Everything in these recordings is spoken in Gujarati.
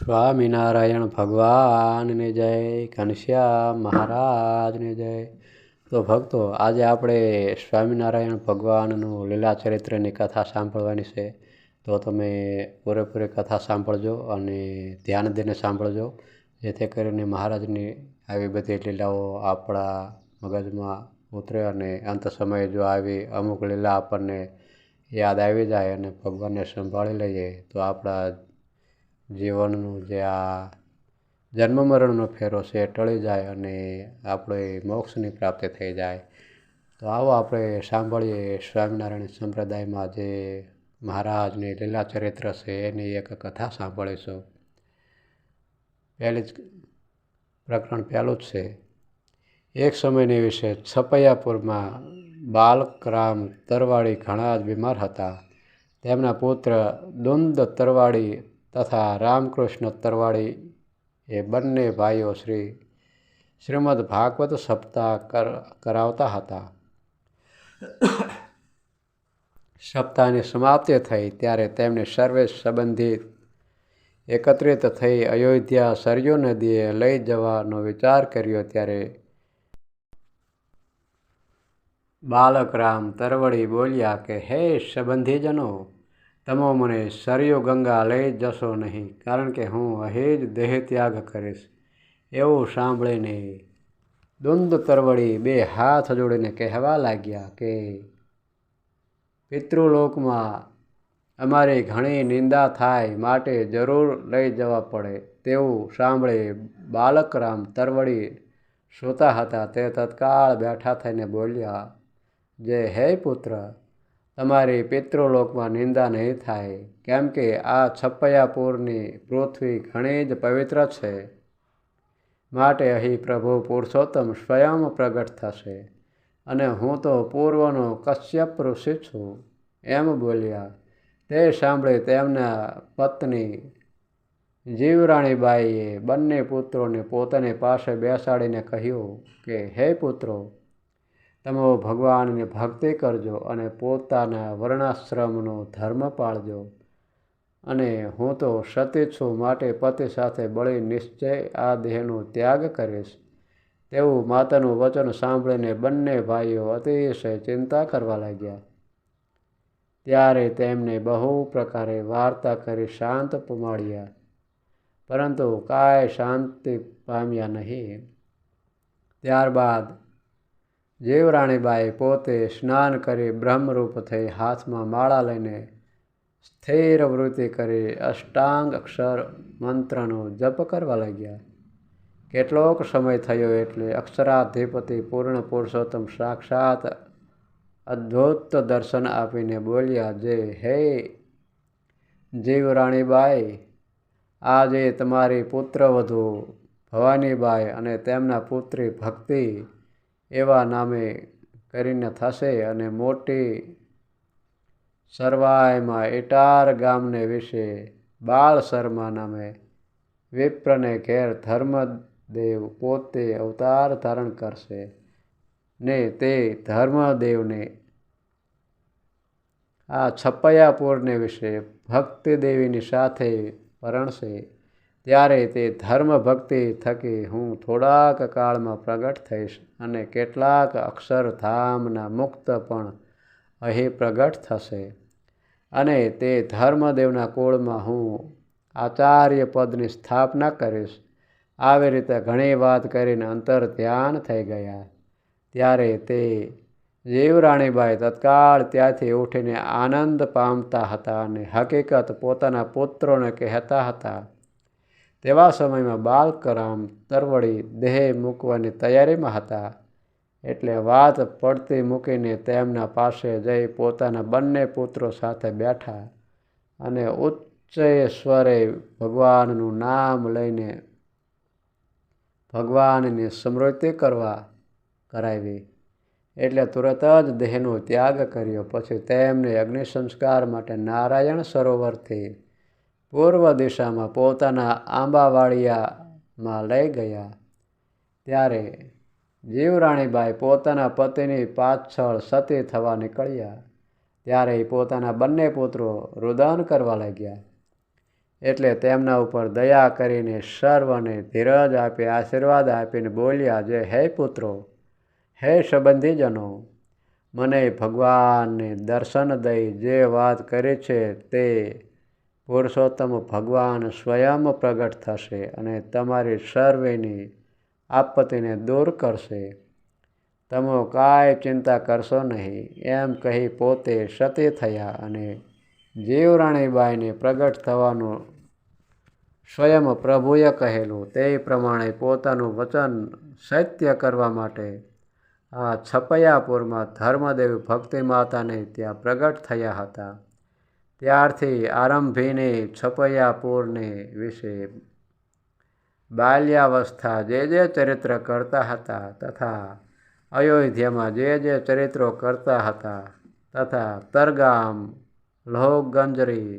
સ્વામિનારાયણ ભગવાનને જય ઘનશ્યામ મહારાજને જય. તો ભક્તો, આજે આપણે સ્વામિનારાયણ ભગવાનનું લીલા ચરિત્રની કથા સાંભળવાની છે. તો તમે પૂરેપૂરી કથા સાંભળજો અને ધ્યાન દઈને સાંભળજો, જેથી કરીને મહારાજની આવી બધી લીલાઓ આપણા મગજમાં ઉતરે અને અંત સમયે જો આવી અમુક લીલા આપણને યાદ આવી જાય અને ભગવાનને સંભાળી લઈએ, તો આપણા જીવનનું જે આ જન્મ મરણનો ફેરો છે એ ટળી જાય અને આપણે મોક્ષની પ્રાપ્તિ થઈ જાય. તો આવો આપણે સાંભળીએ સ્વામિનારાયણ સંપ્રદાયમાં જે મહારાજની લીલા ચરિત્ર છે એની એક કથા સાંભળીશું. પહેલી જ પ્રકરણ પહેલું જ છે. એક સમયની વિશે છપૈયાપુરમાં બાલકરામ તરવાડી ઘણા જ બીમાર હતા. તેમના પુત્ર દુંદ તરવાડી તથા રામકૃષ્ણ તરવાડી એ બંને ભાઈઓ શ્રી શ્રીમદ ભાગવત સપ્તાહ કર, કરાવતા હતા. સપ્તાહની સમાપ્તિ થઈ ત્યારે તેમને સર્વે સંબંધિત એકત્રિત થઈ અયોધ્યા સરયુ નદીએ લઈ જવાનો વિચાર કર્યો ત્યારે બાલક રામ તરવડી બોલ્યા કે, હે સંબંધીજનો તમે મને સરિયો ગંગા લઈ જશો નહીં, કારણ કે હું અહીં જ દેહ ત્યાગ કરીશ. એવું સાંભળીને દુંદ તરવડી બે હાથ જોડીને કહેવા લાગ્યા કે, પિતૃલોકમાં અમારી ઘણી નિંદા થાય, માટે જરૂર લઈ જવા પડે. તેવું સાંભળી બાલકરામ તરવડી સોતા હતા. તે તત્કાળ બેઠા થઈને બોલ્યા, જે હે પુત્ર તમારી પિતૃલોકમાં નિંદા નહીં થાય, કેમ કે આ છપૈયાપુરની પૃથ્વી ઘણી જ પવિત્ર છે. માટે અહીં પ્રભુ પુરુષોત્તમ સ્વયં પ્રગટ થશે અને હું તો પૂર્વનો કશ્યપ ઋષિ છું. એમ બોલ્યા. તે સાંભળી તેમના પત્ની જીવરાણીબાઈએ બંને પુત્રોને પોતાની પાસે બેસાડીને કહ્યું કે, હે પુત્રો તમે ભગવાનની ભક્તિ કરજો અને પોતાના વર્ણાશ્રમનો ધર્મ પાળજો. અને હું તો સતી છું માટે પતિ સાથે બળી નિશ્ચય આ દેહનો ત્યાગ કરીશ. તેવું માતાનું વચન સાંભળીને બંને ભાઈઓ અતિશય ચિંતા કરવા લાગ્યા. ત્યારે તેમને બહુ પ્રકારે વાર્તા કરી શાંત પમાડ્યા. પરંતુ કાંઈ શાંતિ પામ્યા નહીં. ત્યારબાદ જીવરાણીબાઈ પોતે સ્નાન કરી બ્રહ્મરૂપ થઈ હાથમાં માળા લઈને સ્થિર વૃત્તિ કરી અષ્ટાંગ અક્ષર મંત્રનો જપ કરવા લાગ્યા. કેટલોક સમય થયો એટલે અક્ષરાધિપતિ પૂર્ણ પુરુષોત્તમ સાક્ષાત અદ્ભુત દર્શન આપીને બોલ્યા, જે હે જીવરાણીબાઈ, આજે તમારી પુત્રવધુ ભવાનીબાઈ અને તેમના પુત્રી ભક્તિ એવા નામે કરીને થશે અને મોટી સરવાયમાં એટાર ગામને વિશે બાળ શર્મા નામે વિપ્રને ઘેર ધર્મદેવ પોતે અવતાર ધારણ કરશે ને તે ધર્મદેવને આ છપૈયાપુરને વિશે ભક્તિ દેવીની સાથે પરણશે. ત્યારે તે ધર્મ ભક્તિ થકી હું થોડાક કાળમાં પ્રગટ થઈશ અને કેટલાક અક્ષરધામના મુક્ત પણ અહીં પ્રગટ થશે. અને તે ધર્મદેવના કુળમાં હું આચાર્ય પદની સ્થાપના કરીશ. આવી રીતે ઘણી વાત કરીને અંતર ધ્યાન થઈ ગયા. ત્યારે તે જીવરાણીબાઈ તત્કાળ ત્યાંથી ઉઠીને આનંદ પામતા હતા અને હકીકત પોતાના પુત્રોને કહેતા હતા તેવા સમયમાં બાલકરામ તરવડી દેહ મૂકવાની તૈયારીમાં હતા. એટલે વાત પડતી મૂકીને તેમના પાસે જઈ પોતાના બંને પુત્રો સાથે બેઠા અને ઉચ્ચ સ્વરે ભગવાનનું નામ લઈને ભગવાનની સ્મૃતિ કરવા કરાવી. એટલે તુરત જ દેહનો ત્યાગ કર્યો. પછી તેમને અગ્નિ સંસ્કાર માટે નારાયણ સરોવરથી પૂર્વ દિશામાં પોતાના આંબાવાડિયામાં લઈ ગયા. ત્યારે જીવરાણીબાઈ પોતાના પતિની પાછળ સતી થવા નીકળ્યા. ત્યારે પોતાના બંને પુત્રો રુદન કરવા લાગ્યા. એટલે તેમના ઉપર દયા કરીને સર્વને ધીરજ આપી, આશીર્વાદ આપીને બોલ્યા, જે હે પુત્રો, હે સંબંધીજનો, મને ભગવાનને દર્શન દઈ જે વાત કરી છે તે પુરુષોત્તમ ભગવાન સ્વયં પ્રગટ થશે અને તમારી સર્વેની આપત્તિને દૂર કરશે. તમે કાંઈ ચિંતા કરશો નહીં, એમ કહી પોતે સતી થયા અને જીવરાણીબાઈને પ્રગટ થવાનું સ્વયં પ્રભુએ કહેલું. તે પ્રમાણે પોતાનું વચન સત્ય કરવા માટે આ છપૈયાપુરમાં ધર્મદેવ ભક્તિ માતાને ત્યાં પ્રગટ થયા હતા. ત્યારથી આરંભીને છપૈયાપુરને વિશે બાલ્યાવસ્થા જે જે ચરિત્ર કરતા હતા તથા અયોધ્યામાં જે જે ચરિત્રો કરતા હતા તથા તરગામ, લોહગંજરી,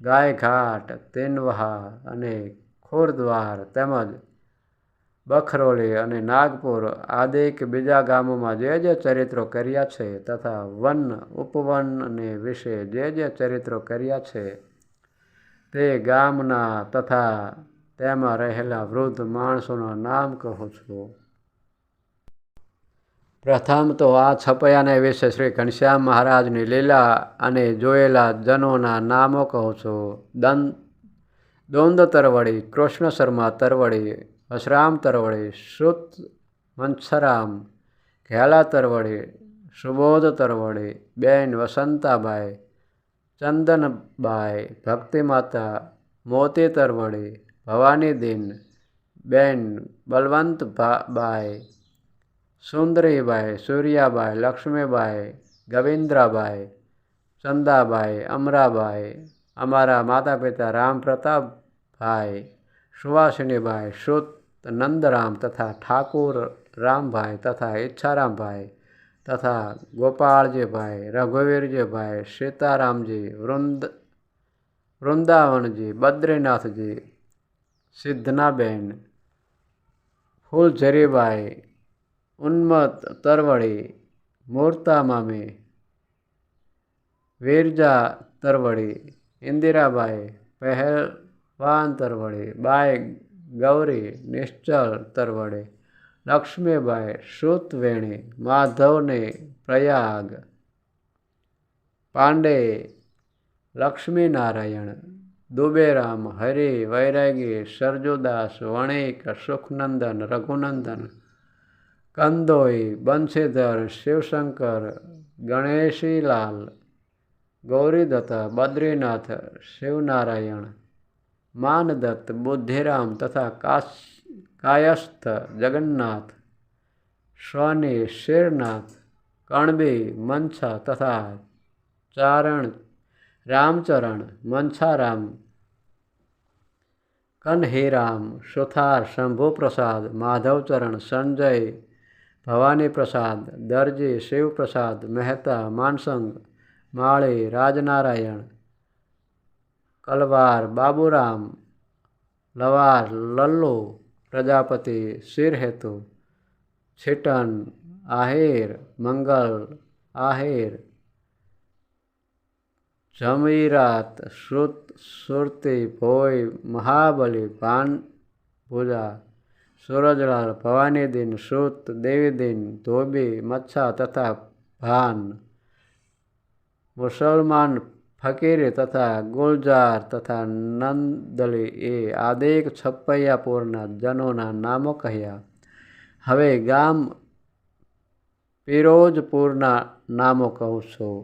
ગાયઘાટ, તેનવહા અને ખોરદ્વાર તેમજ બખરોલી અને નાગપુર આદિક બીજા ગામોમાં જે જે ચરિત્રો કર્યા છે તથા વન ઉપવન અને વિશે જે જે ચરિત્રો કર્યા છે, તે ગામના તથા તેમાં રહેલા વૃદ્ધ માણસોના નામ કહું છું. પ્રથમ તો આ છપૈયાને વિશે શ્રી ઘનશ્યામ મહારાજની લીલા અને જોયેલા જનોના નામો કહું છું. દન દોંદ તરવડી કૃષ્ણ શર્મા તરવડી વશરામ તરવડે શ્રુત મંછરામ ઘેલા તરવડે સુબોધ તરવડે, બેન વસંતાબાઈ, ચંદનબાઈ, ભક્તિમાતા મોતી તરવડે, ભવાની દીન, બેન બલવંત બાઈ સુંદરીબાઈ, સૂર્યાબાઈ, લક્ષ્મીબાઈ, ગવિન્દ્રાબાઈ, ચંદાબાઈ, અમરાબાઈ, અમારા માતા પિતા રામ પ્રતાપભાઈ સુવાસિનીબાઈ શ્રુત નંદરામ તથા ઠાકુર રામભાઈ તથા ઈચ્છારામભાઈ તથા ગોપાળજીભાઈ રઘુવીરજીભાઈ સીતારામજી વૃંદ વૃંદાવનજી બદ્રીનાથજી સિદ્ધનાબેન ફૂલઝરીબાઈ ઉન્મત તરવડી મૂર્તા મામી વીરજા તરવડી ઇન્દિરાબાઈ પહેલવાન તરવડે બાઈ ગૌરી નિશ્ચળ તરવડે, લક્ષ્મીબાઈ શ્રુતવેણી, માધવને પ્રયાગ, પાંડે લક્ષ્મીનારાયણ, દુબેરામ, હરિ વૈરાગી, સરજુદાસ, વણિક, સુખનંદન, રઘુનંદન, કંદોઈ, બંશીધર, શિવશંકર, ગણેશીલાલ, ગૌરીદત્ત, બદ્રીનાથ, શિવનારાયણ માનદત્ત બુદ્ધિરામ તથા કાશ કાયસ્થ જગન્નાથ સ્વાની શેરનાથ કણબે મનછા તથા ચારણ રામચરણ મનછારામ કન્હીરામ સુથાર શંભુપ્રસાદ માધવચરણ સંજય ભવાની પ્રસાદ દરજી શિવપ્રસાદ મહેતા માનસંગ માળે રાજનારાયણ કલવાર, બાબુરામ, લવાર, લલ્લુ, પ્રજાપતિ, શિરહેતુ, છેટન, આહેર, મંગલ, આહેર, જમીરાત, શ્રુત, સુરતી ભોય મહાબલી, ભાન, ભુજા, સૂરજલાલ, ભવાનીદીન, શ્રુત, દેવીદીન, ધોબી, મચ્છા તથા ભાન, મુસલમાન ફકીરી તથા ગુલજાર તથા નંદલી એ આદેક છપ્પૈયાપુરના જનોના નામો કહ્યા હવે ગામ પિરોજપુરના નામો કહું છું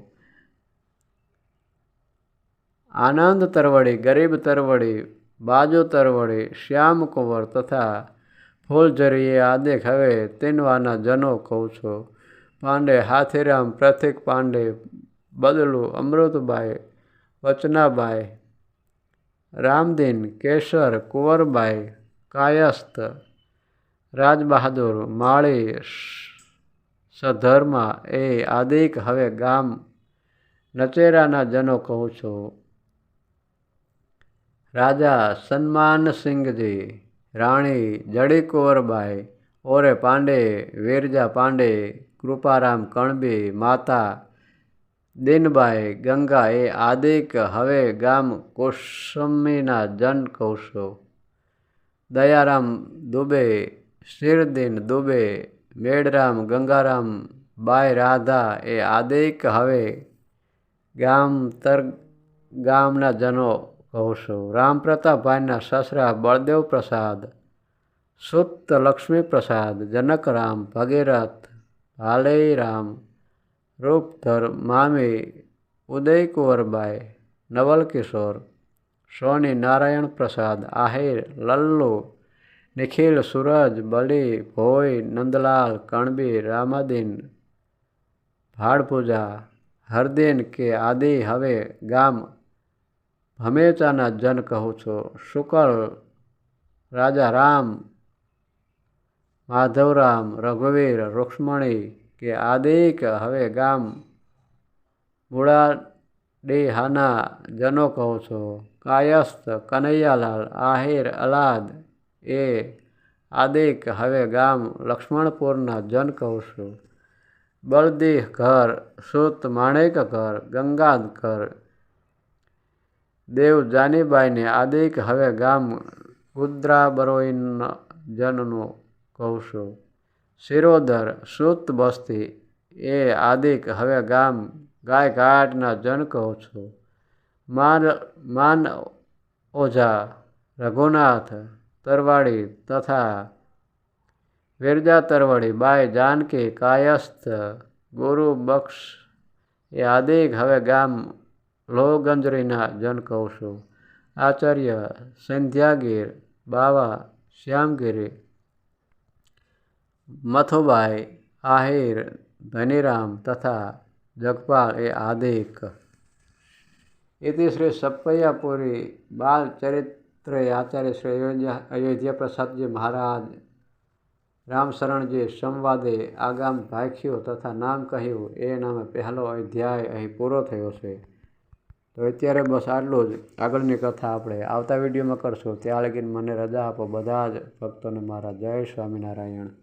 આનંદ તરવડી ગરીબ તરવડી બાજુ તરવડી શ્યામકુંવર તથા ફૂલઝરીએ આદેખ હવે તીનવાના જનો કહું છું પાંડે હાથીરામ પ્રતિક પાંડે બદલું અમૃતબાઈ વચનાબાઈ, રામદીન, કેશર, કુંવરબાઈ, કાયસ્થ, રાજબહાદુર માળી સધર્મા, એ આદિક હવે ગામ નચેરાના જનો કહું છું. રાજા સન્માનસિંહજી રાણી જડી કુંવરબાઈ, ઓરે પાંડે, વીરજા પાંડે, કૃપારામ કણબી, માતા દીનબાઈ ગંગા એ આદિક હવે ગામ કોસમીના જન કહું દયારામ દુબે, શિરદીન દુબે, મેડરામ ગંગારામ બાઈ રાધા એ આદિક હવે ગામ તર ગામના જનો કહું રામપ્રતાપભાઈના સસરા બળદેવ પ્રસાદ, સુપ્ત લક્ષ્મી પ્રસાદ જનકરામ ભગીરથ હાલેરામ રૂપધર મામી ઉદયકુંવરબાઈ કુંવરબાઈ નવલકિશોર, સોની નારાયણ પ્રસાદ, આહિર, લલ્લુ, નિખિલ, સૂરજ, બલી, ભોઈ, નંદલાલ, કણબી, રામાદીન, ભાડપૂજા, હરદીન કે આદિ, હવે ગામ હમેચાના જન કહું છું. શુકલ, રાજા રામ, માધવરામ, રઘુવીર, રૂક્ષ્મણી કે આદિક હવે ગામ મુળાડીહાના જનો કહું છું, કાયસ્થ કનૈયાલાલ, આહિર અલાદ એ આદિક હવે ગામ લક્ષ્મણપુરના જન કહું છું. બળદેહ ઘર, સુત માણેક ઘર, ગંગાદ ઘર. દેવ જાનીબાઈને આદિક હવે ગામ ગુદ્રા બરોઈન જનનું કહું છું. શિરોદર સુત બસ્તી, એ આદિક હવે ગામ, ગાય ઘાટના જન કહું છું. માન માન ઓઝા, રઘુનાથ, તરવાડી તથા વિરજા તરવડી, બાઈ જાનકી, કાયસ્થ, ગુરુ બક્ષ, એ આદિક હવે ગામ, લોહગંજરીના જન કહું છું. આચાર્ય સંધ્યાગીર, બાવા, શ્યામગીરી મથુબાઈ, આહિર, ધનીરામ તથા જગપાલ એ આદિક. ઇતિ શ્રી સપ્પૈયાપુરી બાલ ચરિત્રે આચાર્ય શ્રી અયોધ્યા અયોધ્યા પ્રસાદજી મહારાજ રામશરણજી સંવાદે આગામ ભાખ્યું તથા નામ કહ્યું. એ નામે પહેલો અધ્યાય અહીં પૂરો થયો છે. તો અત્યારે બસ આટલું જ. આગળની કથા આપણે આવતા વિડીયોમાં કરશું. ત્યાં લગીને મને રજા આપો. બધા જ ભક્તોને મારા જય સ્વામિનારાયણ.